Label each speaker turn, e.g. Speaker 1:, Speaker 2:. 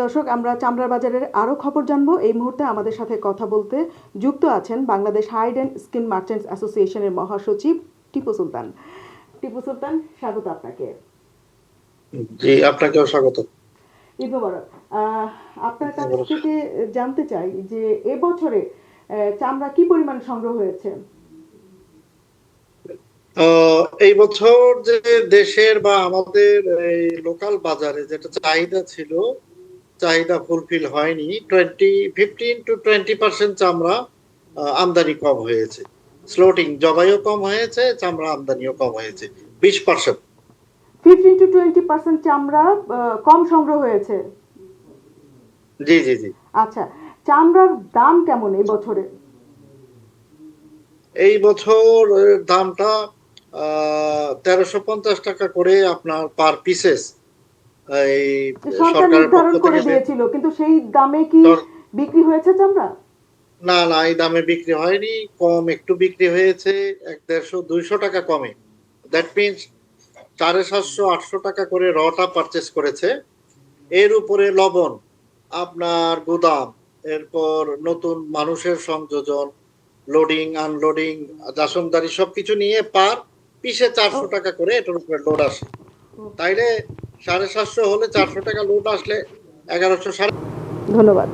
Speaker 1: দর্শক আমরা চামড়ার বাজারের আরও খবর জানব। এই মুহূর্তে আমাদের সাথে কথা বলতে যুক্ত আছেন Bangladesh hide and skin merchants অ্যাসোসিয়েশনের মহাসচিব টিপু সুলতান। টিপু সুলতান স্বাগত আপনাকে।
Speaker 2: জি আপনাকেও স্বাগত।
Speaker 1: ঈদ মোবারক। আপনার কাছ থেকে জানতে চাই যে এবছরে চামড়া কি পরিমাণ সংগ্রহ হয়েছে?
Speaker 2: এই বছর যে দেশের বা আমাদের এই লোকাল বাজারে যেটা চাহিদা ছিল চাহিদা ফুলফিল হয়নি। Twenty fifteen to twenty percent চামড়া আমদানি কম হয়েছে। স্লোটিং জবাইও কম হয়েছে চামড়া আমদানিও কম হয়েছে। বিশ percent
Speaker 1: fifteen to twenty percent চামড়া কম সংগ্রহ হয়েছে?
Speaker 2: জি জি জি।
Speaker 1: আচ্ছা চামড়ার দাম কেমন এই বছরে?
Speaker 2: এই বছর দামটা তেরোশো পঞ্চাশ টাকা করে আপনার পার পিসেস
Speaker 1: সরকার নির্ধারণ করে দিয়েছিল কিন্তু সেই দামে কি বিক্রি হয়েছে চামড়া?
Speaker 2: না না এই দামে বিক্রি হয়নি কম একটু বিক্রি হয়েছে এক দেড়শো দুইশো টাকা কমে। দ্যাট মিনস সাড়ে সাতশো আটশো টাকা করে রটা পারচেস করেছে। এর উপরে লবণ আপনার গুদাম এরপর নতুন মানুষের সংযোজন লোডিং আনলোডিং দাসনদারি সবকিছু নিয়ে পার পিসে চারশো টাকা করে এটার উপরে লোড আসে। তাইলে সাড়ে সাতশো হলে চারশো টাকা লোড আসলে এগারোশো সাড়ে
Speaker 1: ধন্যবাদ।